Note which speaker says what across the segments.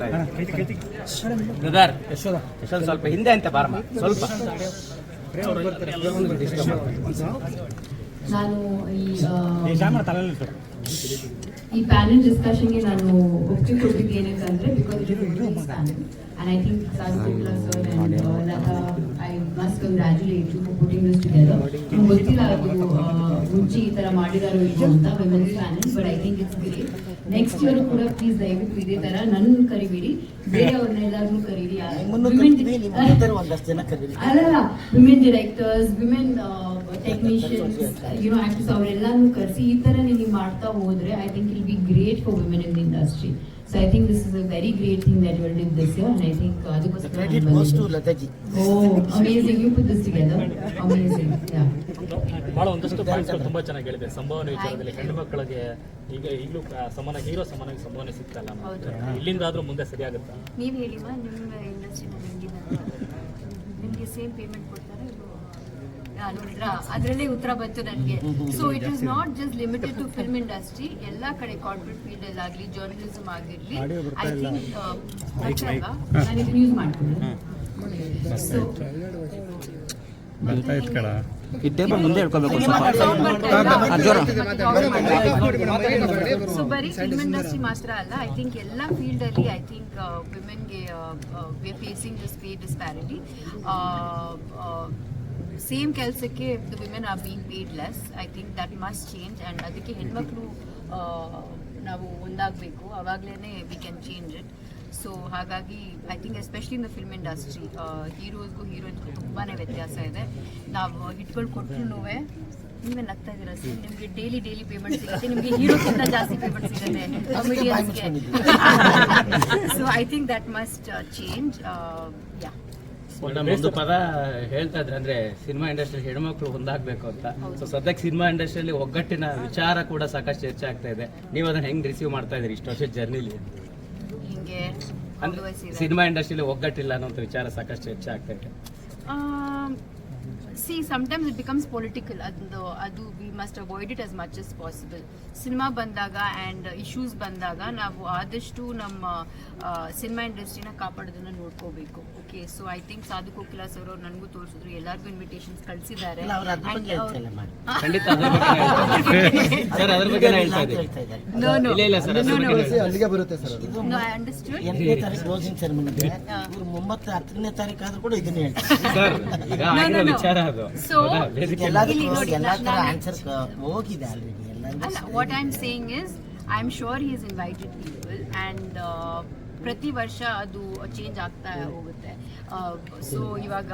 Speaker 1: ಇದೆ ಬ್ರದರ್ ಯಶವಂತ್ ಸ್ವಲ್ಪ ಹಿಂದೆ ಅಂತ ಬಾರಮ್ಮ. ಸ್ವಲ್ಪ.
Speaker 2: ನಾನು ಈ ಈ ಪ್ಯಾನೆಲ್ ಡಿಸ್ಕಷನ್ಗೆ ನಾನು ಒಪ್ಪಿಗೆ ಕೊಟ್ಟಿದ್ದು ಏನಂತಂದ್ರೆ because it is panel and I think ಸಾಧುಕೋಟ್ಲ sir and Latha I must congratulate you for putting this together ನಂಗೆ ಗೊತ್ತಿಲ್ಲ ಅದು ಮುಂಚೆ ಈ ಥರ ಮಾಡಿದಾರೋ ಇಲ್ವೋ ಅಂತ women's panel but I think it's great next year ಕೂಡ ಪ್ಲೀಸ್ ದಯವಿಟ್ಟು ಇದೇ ತರ ನನ್ನ ಕರಿಬೇಡಿ.
Speaker 3: ಒಂದಷ್ಟು ಜನ ಕರೀರಿ.
Speaker 2: ಅಲ್ಲಲ್ಲ women directors women technicians you know actors ಕರ್ಸಿ ಕರೆಸಿ ಈ ತರ ನೀವು ಮಾಡ್ತಾ ಹೋದ್ರೆ I think it'll be great for women in the industry so I think this is a very great thing that you did this year and I think ಅದಕ್ಕೋಸ್ಕರ. ಓ amazing you put this together amazing yeah
Speaker 4: ಬಹಳ ಒಂದಷ್ಟು ಪಾಯಿಂಟ್ಸ್ಗಳು ತುಂಬಾ ಚೆನ್ನಾಗಿ ಹೇಳಿದೆ. ಸಂಭಾವನೆ ವಿಚಾರದಲ್ಲಿ ಹೆಣ್ಣು ಮಕ್ಕಳಿಗೆ ಈಗ ಈಗಲೂ ಸಮಾನ ಹೀರೋ ಸಮಾನವಾಗಿ ಸಂಭಾವನೆ ಸಿಗ್ತಲ್ಲ. ಇಲ್ಲಿಂದಾದ್ರೂ ಮುಂದೆ ಸರಿಯಾಗುತ್ತಾ?
Speaker 5: ನೀವು ಹೇಳಿವಾ ನಿಮ್ಮ ಇಂಡಸ್ಟ್ರಿ ನಿಮಗೆ ಸೇಮ್ ಪೇಮೆಂಟ್ ಕೊಡ್ತಾರೆ ನೋಡಿದ್ರ ಅದರಲ್ಲೇ ಉತ್ತರ ಬಂತು ನನಗೆ. So it is not just limited to film industry ಎಲ್ಲ ಕಡೆ ಕಾರ್ಪೊರೇಟ್ ಫೀಲ್ಡ್ ಅಲ್ಲಿ ಆಗಲಿ ಜರ್ನಲಿಸಮ್ ಆಗಿರಲಿ ಐ ಥಿಂಕ್ ಅಲ್ವಾ
Speaker 2: ನಾನು ಇದನ್ನ ಯೂಸ್ ಮಾಡ್ತೀನಿ.
Speaker 5: ಸೊ
Speaker 1: ಈ ಟೇಬಲ್ ಮುಂದೆ
Speaker 5: ಸೊ ಬರೀ ಫಿಲ್ಮ್ ಇಂಡಸ್ಟ್ರಿ ಮಾತ್ರ ಅಲ್ಲ ಐ ಥಿಂಕ್ ಎಲ್ಲ ಫೀಲ್ಡ್ ಅಲ್ಲಿ I think ವಿಮೆನ್ಗೆ facing this pay disparity same ಕೆಲಸಕ್ಕೆ the women are being paid less I think that must change and ಅದಕ್ಕೆ ಹೆಣ್ಮಕ್ಳು ನಾವು ಒಂದಾಗಬೇಕು ಅವಾಗಲೇ we can change it so ಹಾಗಾಗಿ I think especially in the film industry ಹೀರೋಸ್ಗೂ ಹೀರೋಯಿನ್ಗೂ ತುಂಬಾ ವ್ಯತ್ಯಾಸ ಇದೆ ನಾವು ಹಿಟ್ಗಳು ಕೊಟ್ಟರು ನೀವೇ ನಗ್ತಾ ಇದ್ದೀರಾ ಸರ್ ನಿಮಗೆ ಡೈಲಿ ಡೈಲಿ ಪೇಮೆಂಟ್ ಸಿಗುತ್ತೆ ನಿಮಗೆ ಹೀರೋಕ್ಕಿಂತ ಜಾಸ್ತಿ ಪೇಮೆಂಟ್ ಸಿಗುತ್ತೆ ಕಾಮಿಡಿಯನ್ಸ್ಗೆ so I think that must change yeah
Speaker 1: madam ಒಂದು ಪದ ಹೇಳ್ತಾ ಇದ್ರೆ ಅಂದ್ರೆ ಸಿನಿಮಾ ಇಂಡಸ್ಟ್ರಿ ಹೆಣ್ಮಕ್ಳು ಹೊಂದಾಗ್ಬೇಕು ಅಂತ. ಸೊ ಸದ್ಯಕ್ಕೆ ಸಿನಿಮಾ ಇಂಡಸ್ಟ್ರಿಯಲ್ಲಿ ಒಗ್ಗಟ್ಟಿನ ವಿಚಾರ ಕೂಡ ಸಾಕಷ್ಟು ಚರ್ಚೆ ಆಗ್ತಾ ಇದೆ. ನೀವು ಅದನ್ನ ಹೆಂಗ್ ರಿಸೀವ್ ಮಾಡ್ತಾ ಇದ್ರಿ ಇಷ್ಟು ವರ್ಷದ ಜರ್ನಿಲಿ ಅಂದ್ರೆ ಸಿನಿಮಾ ಇಂಡಸ್ಟ್ರಿಯಲ್ಲಿ ಒಗ್ಗಟ್ಟಿಲ್ಲ ಅನ್ನೋ ವಿಚಾರ ಸಾಕಷ್ಟು ಚರ್ಚೆ ಆಗ್ತಾ ಇದೆ.
Speaker 5: See sometimes it becomes political ಅದು ಅದು we must avoid it as much as possible cinema ಬಂದಾಗ ಆ್ಯಂಡ್ ಇಶ್ಯೂಸ್ ಬಂದಾಗ ನಾವು ಆದಷ್ಟು ನಮ್ಮ ಸಿನಿಮಾ ಇಂಡಸ್ಟ್ರಿನ ಕಾಪಾಡೋದನ್ನ ನೋಡ್ಕೋಬೇಕು. ಓಕೆ ಸೊ ಐ ಥಿಂಕ್ ಸಾಧು ಕೋಕಿಲಾ ಸರ್ ಅವ್ರು ನನಗೂ ತೋರಿಸಿದ್ರು. ಎಲ್ಲರಿಗೂ ಇನ್ವಿಟೇಷನ್ಸ್ ಕಳಿಸಿದ್ದಾರೆ.
Speaker 3: ಒಂಬತ್ತು ಹತ್ತನೇ ತಾರೀಕು ಆದ್ರೂ ಕೂಡ ಇದನ್ನೇ ಹೇಳ್ತಾರೆ.
Speaker 1: ವಿಚಾರ
Speaker 5: ಇಲ್ಲಿ ನೋಡಿ, ನಾನು-
Speaker 3: ಆನ್ಸರ್ ಹೋಗಿದೆ ಆಲ್ರೆಡಿ
Speaker 5: ಅಲ್ಲ what I am saying is I am sure he is invited people and ಪ್ರತಿ ವರ್ಷ ಅದು ಚೇಂಜ್ ಆಗ್ತಾ ಹೋಗುತ್ತೆ. ಸೊ ಇವಾಗ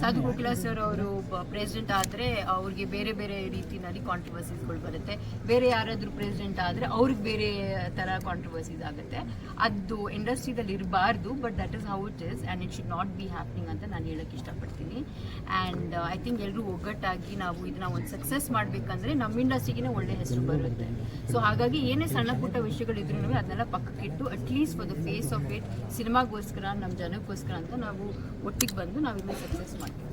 Speaker 5: ಸಾಧು ಗೋಕುಲ ಸರ್ ಅವರು ಪ್ರೆಸಿಡೆಂಟ್ ಆದರೆ ಅವ್ರಿಗೆ ಬೇರೆ ಬೇರೆ ರೀತಿಯಲ್ಲಿ ಕಾಂಟ್ರವರ್ಸೀಸ್ಗಳು ಬರುತ್ತೆ. ಬೇರೆ ಯಾರಾದರೂ ಪ್ರೆಸಿಡೆಂಟ್ ಆದರೆ ಅವ್ರಿಗೆ ಬೇರೆ ಥರ ಕಾಂಟ್ರವರ್ಸೀಸ್ ಆಗುತ್ತೆ. ಅದು ಇಂಡಸ್ಟ್ರಿದಲ್ಲಿ ಇರಬಾರ್ದು but that is how it is and it should not be happening ಅಂತ ನಾನು ಹೇಳೋಕ್ಕೆ ಇಷ್ಟಪಡ್ತೀನಿ. ಆ್ಯಂಡ್ ಐ ಥಿಂಕ್ ಎಲ್ಲರೂ ಒಗ್ಗಟ್ಟಾಗಿ ನಾವು ಇದನ್ನ ಒಂದು ಸಕ್ಸಸ್ ಮಾಡಬೇಕಂದ್ರೆ ನಮ್ಮ ಇಂಡಸ್ಟ್ರಿಗಿನೇ ಒಳ್ಳೆ ಹೆಸರು ಬರುತ್ತೆ. ಸೊ ಹಾಗಾಗಿ ಏನೇ ಸಣ್ಣ ಪುಟ್ಟ ವಿಷಯಗಳಿದ್ರು ಅದನ್ನೆಲ್ಲ ಪಕ್ಕಕ್ಕಿಟ್ಟು at least for the face of it ಸಿನಿಮಾಗೋಸ್ಕರ ನಮ್ಮ ಜನಕ್ಕೋಸ್ಕರ ಅಂತ ನಾವು ಒಟ್ಟಿಗೆ ಬಂದು ನಾವು ಇನ್ನೂ ಸಕ್ಸಸ್ ಮಾಡ್ತೀವಿ